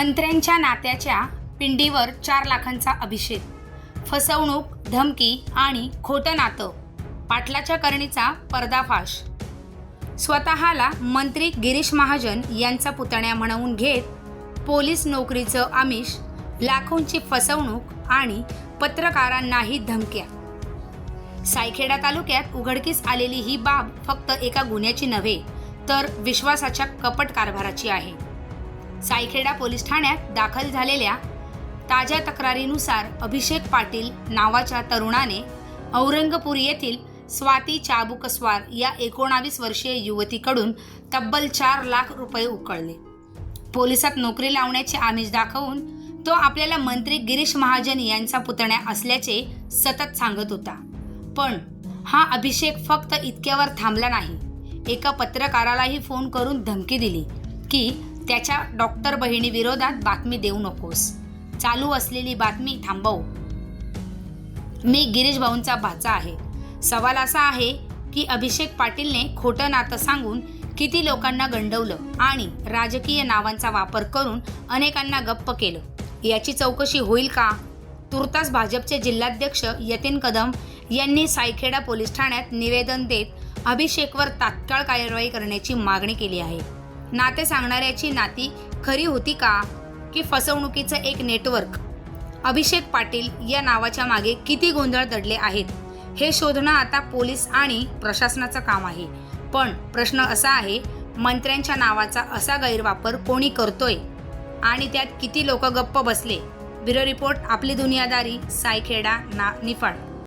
मंत्र्यांच्या नात्याच्या पिंडीवर चार लाखांचा अभिषेक फसवणूक धमकी आणि खोटं नातं पाटलाच्या करणीचा पर्दाफाश. स्वतःला मंत्री गिरीश महाजन यांचा पुतण्या म्हणवून घेत पोलीस नोकरीचं आमिष लाखोंची फसवणूक आणि पत्रकारांनाही धमक्या. सायखेडा तालुक्यात उघडकीस आलेली ही बाब फक्त एका गुन्ह्याची नव्हे तर विश्वासाच्या कपट कारभाराची आहे. सायखेडा पोलीस ठाण्यात दाखल झालेल्या ताज्या तक्रारीनुसार अभिषेक पाटील नावाच्या तरुणाने औरंगपूर येथील स्वाती चाबुकस्वार या एकोणावीस वर्षीय युवतीकडून तब्बल चार लाख रुपये उकळले. पोलिसात नोकरी लावण्याचे आमिष दाखवून तो आपल्याला मंत्री गिरीश महाजन यांचा पुतण्या असल्याचे सतत सांगत होता. पण हा अभिषेक फक्त इतक्यावर थांबला नाही. एका पत्रकारालाही फोन करून धमकी दिली की त्याच्या डॉक्टर बहिणीविरोधात बातमी देऊ नकोस. चालू असलेली बातमी थांबव. मी गिरीश भाऊंचा भाचा आहे. सवाल असा आहे की अभिषेक पाटीलने खोटं नातं सांगून किती लोकांना गंडवलं आणि राजकीय नावांचा वापर करून अनेकांना गप्प केलं? याची चौकशी होईल का? तुर्तास भाजपचे जिल्हाध्यक्ष यतीन कदम यांनी सायखेडा पोलीस ठाण्यात निवेदन देत अभिषेकवर तात्काळ कार्यवाही करण्याची मागणी केली आहे. नाते सांगणाऱ्याची नाती खरी होती का? की फसवणुकीचं एक नेटवर्क अभिषेक पाटील या नावाच्या मागे किती गोंधळ दडले आहेत? हे शोधणं आता पोलीस आणि प्रशासनाचं काम आहे. पण प्रश्न असा आहे मंत्र्यांच्या नावाचा असा गैरवापर कोणी करतोय? आणि त्यात किती लोक गप्प बसले? ब्युरो रिपोर्ट आपली दुनियादारी सायखेडा ना निफाड.